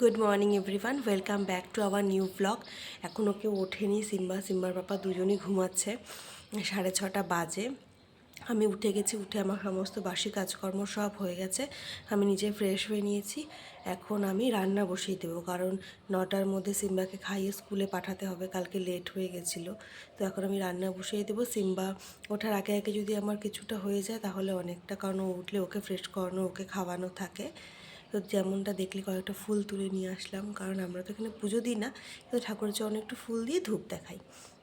Good morning everyone welcome back to our new blog এখন কেউ ওঠেনি সিম্বা, সিম্বার বাবা দুজনই ঘুমাচ্ছে সাড়ে ছটা বাজে। আমি উঠে গেছি, উঠে আমার সমস্ত বাসি কাজকর্ম সব হয়ে গেছে। আমি নিজে ফ্রেশ হয়ে নিয়েছি। এখন আমি রান্না বসিয়ে দেবো, কারণ নটার মধ্যে সিম্বাকে খাইয়ে স্কুলে পাঠাতে হবে, কালকে লেট হয়ে গেছিল। তো এখন আমি রান্না বসিয়ে দেবো। সিম্বা ওঠার আগে আগে যদি আমার কিছুটা হয়ে যায়, তাহলে অনেকটা, কারণ ও উঠলে ওকে ফ্রেশ করানো, ওকে খাওয়ানো থাকে। তো যেমনটা দেখলে কয়েকটা ফুল তুলে নিয়ে আসলাম, কারণ আমরা তো এখানে পুজো দিই না, কিন্তু ঠাকুরের চরণে একটু ফুল দিয়ে ধূপ দেখাই।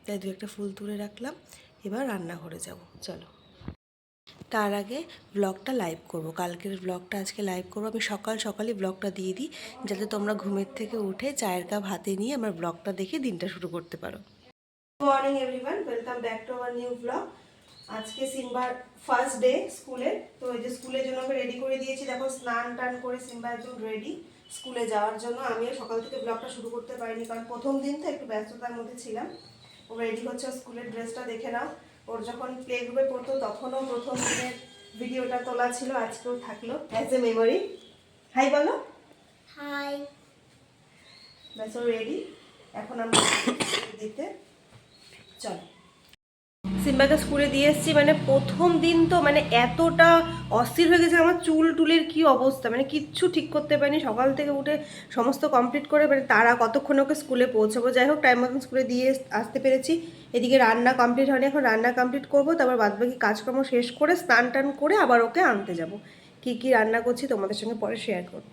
তাই দু একটা ফুল তুলে রাখলাম, এবার রান্নাঘরে যাব, চলো। তার আগে ব্লগটা লাইভ করব, কালকের ব্লগটা আজকে লাইভ করব। আমি সকাল সকালই ব্লগটা দিয়ে দিই, যাতে তোমরা ঘুমের থেকে উঠে চায়ের কাপ হাতে নিয়ে আমার ব্লগটা দেখে দিনটা শুরু করতে পারো। Morning everyone welcome back to our new blog আজকে সিম্বার ফার্স্ট ডে স্কুলে তো এই যে স্কুলের জন্য আমি রেডি করে দিয়েছি দেখো স্নান টান করে সিম্বা একদম রেডি স্কুলে যাওয়ার জন্য। আমিও সকাল থেকে ব্লগটা শুরু করতে পারিনি কারণ প্রথম দিন তো একটু ব্যস্ততার মধ্যে ছিলাম। ও রেডি হচ্ছে স্কুলের ড্রেসটা দেখে নাও। ওর যখন প্লে গ্রুপে পড়তো তখনও প্রথম দিনের ভিডিওটা তোলা ছিল আজকেও থাকল। অ্যাজ এ মেমোরি হাই বলো। হাই ব্যাস ও রেডি এখন আমরা দিতে চলো সিম্বাকে স্কুলে দিয়ে এসেছি মানে প্রথম দিন তো মানে এতটা অস্থির হয়ে গেছে আমার চুল টুলের কি অবস্থা? মানে কিচ্ছু ঠিক করতে পারিনি সকাল থেকে উঠে সমস্ত কমপ্লিট করে মানে তারা কতক্ষণ ওকে স্কুলে পৌঁছাবো? যাই হোক টাইম মতন স্কুলে দিয়ে আসতে পেরেছি। এদিকে রান্না কমপ্লিট হয়নি এখন রান্না কমপ্লিট করব তারপর বাদবাকি কাজকর্ম শেষ করে স্নান টান করে আবার ওকে আনতে যাব। কি কি রান্না করছি তোমাদের সঙ্গে পরে শেয়ার করব।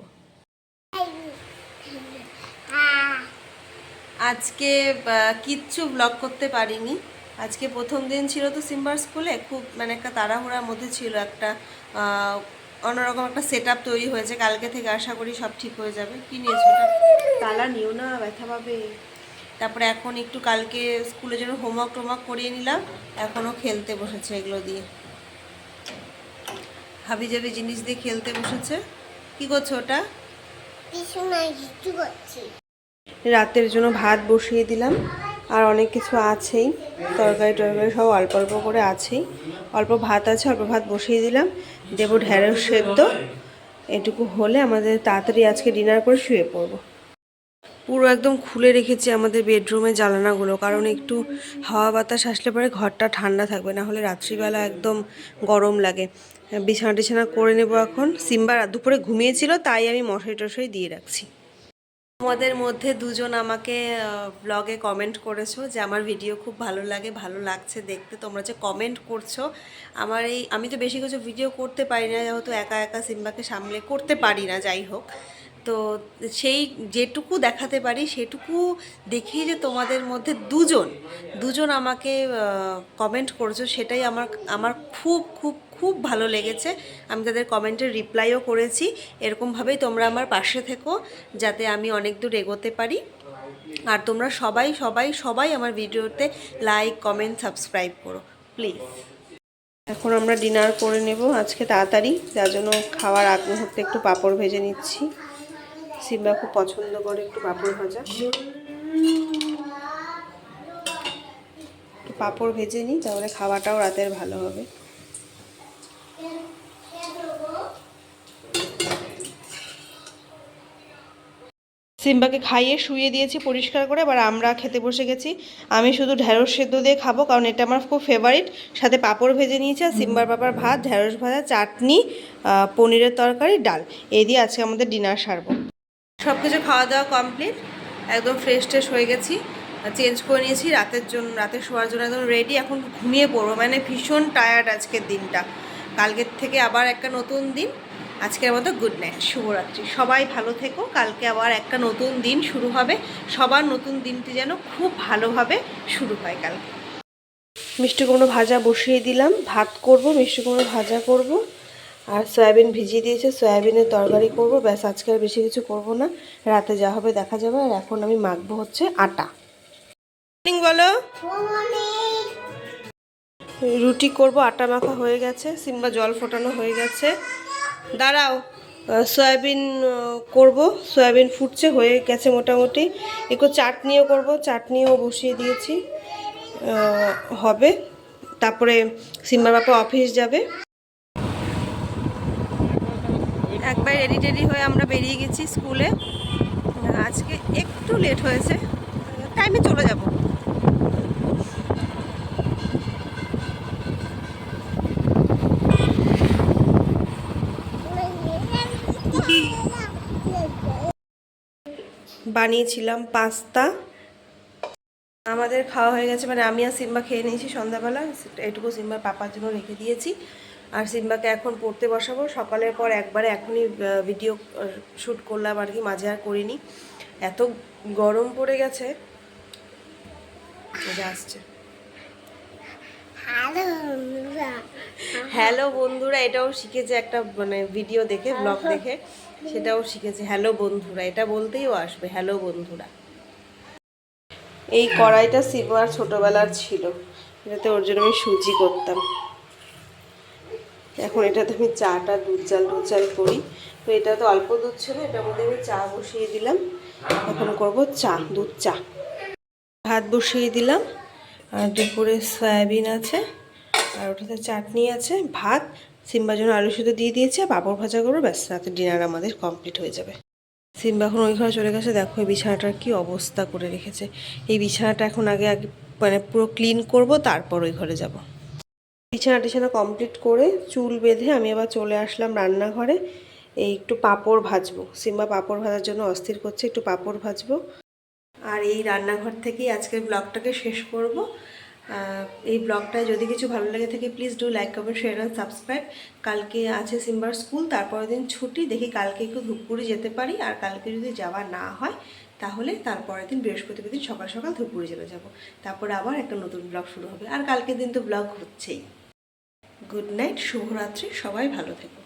আজকে কিচ্ছু ব্লগ করতে পারিনি। আজকে প্রথম দিন ছিল তো সিম্বার স্কুলে খুব মানে একটা তাড়াহুড়ার মধ্যে ছিল একটা অন্যরকম একটা সেট তৈরি হয়েছে। কালকে থেকে আশা করি সব ঠিক হয়ে যাবে। কি নিয়েছো তালা নিও না ব্যথা পাবে। তারপরে এখন একটু কালকে স্কুলের জন্য হোমওয়ার্ক টোমওয়ার্ক করিয়ে নিলাম এখনও খেলতে বসেছে এগুলো দিয়ে। হাবি জাবি জিনিস দিয়ে খেলতে বসেছে। কি করছ ওটা? রাতের জন্য ভাত বসিয়ে দিলাম। আর অনেক কিছু আছেই। তরকারি টরকারি সব অল্প অল্প করে আছেই। অল্প ভাত আছে, অল্প ভাত বসিয়ে দিলাম। দেব ঢেঁড়স সেদ্ধ। এটুকু হলে আমাদের তাড়াতাড়ি আজকে ডিনার করে শুয়ে পড়ব। পুরো একদম খুলে রেখেছি আমাদের বেডরুমে জ্বালানাগুলো কারণ একটু হাওয়া বাতাস আসলে পরে ঘরটা ঠান্ডা থাকবে, না হলে রাত্রিবেলা একদম গরম লাগে। বিছানা টিছানা করে নেব এখন। সিম্বার দুপুরে ঘুমিয়েছিল, তাই আমি মশারি টশারি দিয়ে রাখছি। তোমাদের মধ্যে দুজন আমাকে ব্লগে কমেন্ট করেছ যে আমার ভিডিও খুব ভালো লাগে, ভালো লাগছে দেখতে। তোমরা যে কমেন্ট করছ, আমার এই, আমি তো বেশি কিছু ভিডিও করতে পারি না, যেহেতু একা একা সিম্বাকে সামলে করতে পারি না, যাই হোক। তো সেই যেটুকু দেখাতে পারি, সেটুকু দেখি যে তোমাদের মধ্যে দুজন দুজন আমাকে কমেন্ট করেছ, সেটাই আমার আমার খুব খুব খুব ভালো লেগেছে। আমি তাদের কমেন্টের রিপ্লাইও করেছি। এরকমভাবেই তোমরা আমার পাশে থেকো, যাতে আমি অনেক দূর এগোতে পারি। আর তোমরা সবাই সবাই সবাই আমার ভিডিওতে লাইক কমেন্ট সাবস্ক্রাইব করো প্লিজ এখন আমরা ডিনার করে নেব। আজকে তাড়াতাড়ি, যার জন্য খাওয়ার আগ মুহূর্তে একটু পাঁপড় ভেজে নিচ্ছি। সিম্বা খুব পছন্দ করে, একটু পাঁপড় ভাজা। একটু পাঁপড় ভেজে নিই, তাহলে খাওয়াটাও রাতের ভালো হবে। সিম্বাকে খাইয়ে শুয়ে দিয়েছি পরিষ্কার করে, এবার আমরা খেতে বসে গেছি। আমি শুধু ঢ্যাঁড়স সেদ্ধ দিয়ে খাব, কারণ এটা আমার খুব ফেভারিট সাথে পাঁপড় ভেজে নিয়েছি, আর সিম্বার বাবার ভাত, ঢ্যাঁড়স ভাজা, চাটনি পনিরের তরকারি, ডাল। এই দিয়ে আজকে আমাদের ডিনার সারবো। সব কিছু খাওয়া দাওয়া কমপ্লিট একদম ফ্রেশ ট্রেশ হয়ে গেছি। চেঞ্জ করে নিয়েছি, রাতের জন্য রাতে শোয়ার জন্য একদম রেডি এখন ঘুমিয়ে পড়ব। মানে ভীষণ টায়ার্ড আজকের দিনটা। কালকের থেকে আবার একটা নতুন দিন। আজকের মতো গুড নাইট শুভরাত্রি। সবাই ভালো থেকো, কালকে আবার একটা নতুন দিন শুরু হবে। সবার নতুন দিনটি যেন খুব ভালোভাবে শুরু হয় কালকে। মিষ্টি কুমড়ো ভাজা বসিয়ে দিলাম, ভাত করব, মিষ্টি কুমড়ো ভাজা করব। আর সয়াবিন ভিজিয়ে দিয়েছে, সয়াবিনের তরকারি করব। ব্যাস, আজকে আর বেশি কিছু করব না। রাতে যা হবে দেখা যাবে। আর এখন আমি মাখবো হচ্ছে আটা। বলো। রুটি করব, আটা মাখা হয়ে গেছে। সিম্বা জল ফোটানো হয়ে গেছে। দাঁড়াও সয়াবিন করব। সয়াবিন ফুটছে, হয়ে গেছে মোটামুটি। একটু চাটনিও করব, চাটনিও বসিয়ে দিয়েছি। হবে। তারপরে সিম্বার বাপা অফিস যাবে। একবার রেডি টেডি হয়ে আমরা বেরিয়ে গেছি স্কুলে আজকে একটু লেট হয়েছে। টাইমে চলে যাব। বানিয়েছিলাম পাস্তা। আমাদের খাওয়া হয়ে গেছে মানে আমি আর সিম্বা খেয়ে নিয়েছি সন্ধ্যাবেলা এটুকু সিম্বার পাপার জন্য রেখে দিয়েছি। আর সিম্বাকে এখন পড়তে বসাবো সকালের পর একবারে এখনই ভিডিও শ্যুট করলাম আর কি মাঝে আর করিনি। এত গরম পড়ে গেছে। আসছে। হ্যালো বন্ধুরা। এটাও শিখেছে একটা মানে ভিডিও দেখে ব্লগ দেখে সেটাও শিখেছে। হ্যালো বন্ধুরা এটা বলতেই ও আসবে। হ্যালো বন্ধুরা। এই কড়াইটা সিমার ছোটোবেলার ছিল। এটাতে ওর জন্য আমি সুজি করতাম। এখন এটাতে আমি চাটা, দুধ চাল দুধ চাল করি। তো এটা তো অল্প দুধ ছিল, এটার মধ্যে আমি চা বসিয়ে দিলাম। এখন করব চা, দুধ চা। ভাত বসিয়ে দিলাম। আর দুপুরে সয়াবিন আছে, আর ওটাতে চাটনি আছে, ভাত, সিম্বার জন্য আলু সিদ্ধ দিয়ে দিয়েছে পাঁপড় ভাজা করব, ব্যাস, রাতে ডিনার আমাদের কমপ্লিট হয়ে যাবে। সিম্বা এখন ওই ঘরে চলে গেছে, দেখো এই বিছানাটার কি অবস্থা করে রেখেছে। এই বিছানাটা এখন আগে আগে মানে পুরো ক্লিন করব, তারপর ওই ঘরে যাব। বিছানা টিছানা কমপ্লিট করে চুল বেঁধে আমি আবার চলে আসলাম রান্নাঘরে। এই একটু পাঁপড় ভাজবো। সিম্বা পাঁপড় ভাজার জন্য অস্থির করছে, একটু পাঁপড় ভাজবো। আর এই রান্নাঘর থেকেই আজকের ব্লগটাকে শেষ করব। এই ব্লগটায় যদি কিছু ভালো লেগে থাকে please do like comment share and subscribe কালকে আছে সিম্বার স্কুল, তারপরের দিন ছুটি। দেখি কালকে একটু ধূপগুড়ি যেতে পারি। আর কালকে যদি যাওয়া না হয়, তাহলে তারপরের দিন বৃহস্পতিবার দিন সকাল সকাল ধূপগুড়ি চলে যাব। তারপরে আবার একটা নতুন ব্লগ শুরু হবে। আর কালকের দিন তো ব্লগ হচ্ছেই। গুড নাইট শুভরাত্রি। সবাই ভালো থেকো।